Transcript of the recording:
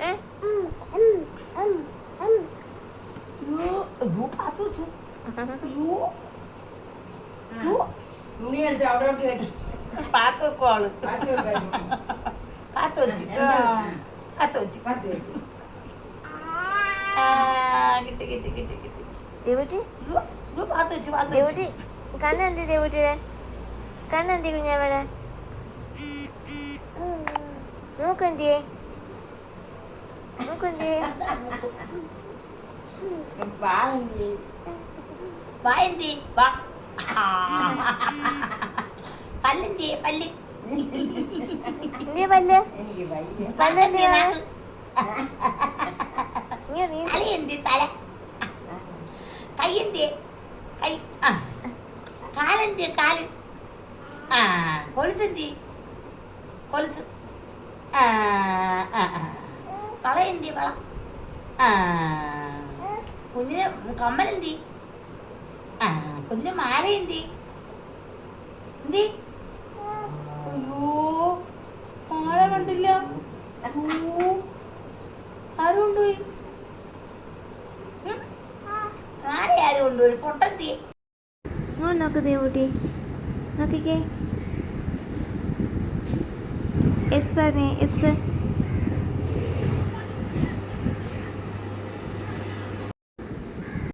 ഏ? അയ്യോ, അയ്യോ, പാത്തു വെച്ചു. അയ്യോ, അയ്യോ. തുണി എടുത്ത് അവിടോട്ട് വെച്ച് പാത്തു വെക്കുവാള് പാത്ത് വെക്കായിരുന്നു. പാത്തു വെച്ചു എന്താ? പാത്തു വെച്ചു പാത്ത് വെച്ച് ആ, കിട്ടി കിട്ടി കിട്ടി കിട്ടി ദേവുട്ടി അയ്യോ, അയ്യോ, പാത്തു വെച്ചു പാത്തു ദേവുട്ടി വെച്ചു കണ്ണെന്തി ദേവുട്ടിയുടെ കണ്ണെന്തി കുഞ്ഞാവടെ മൂക്കെന്തിയേ മൂക്കെന്തിയേ പാവന്തി വാ மூக்குஞ்சி பாருந்தி பாயந்தி வா பல்லுந்தி பல்லு. நீ பல்லு. பல்லுந்தி தலையந்தி தலை கையந்தி கை காலந்தி காலு கொலுசுந்தி கொலுசு. ஆ ஆ ஆ. വള എന്തി വള? ആ. കുഞ്ഞിന് കമ്മലെന്തി? ആ. കുഞ്ഞിന് മാല എന്തി? എന്തി അയ്യോ മാല കണ്ടില്ല. ആരും കൊണ്ടുപോയി ഉം? ആരെ കൊണ്ടുപോയി പൊട്ടെന്തി. ഇങ്ങോട്ട് നോക്ക് ദേവുട്ടി. നോക്കിക്കേ. എസ് പറഞ്ഞേ എസ്.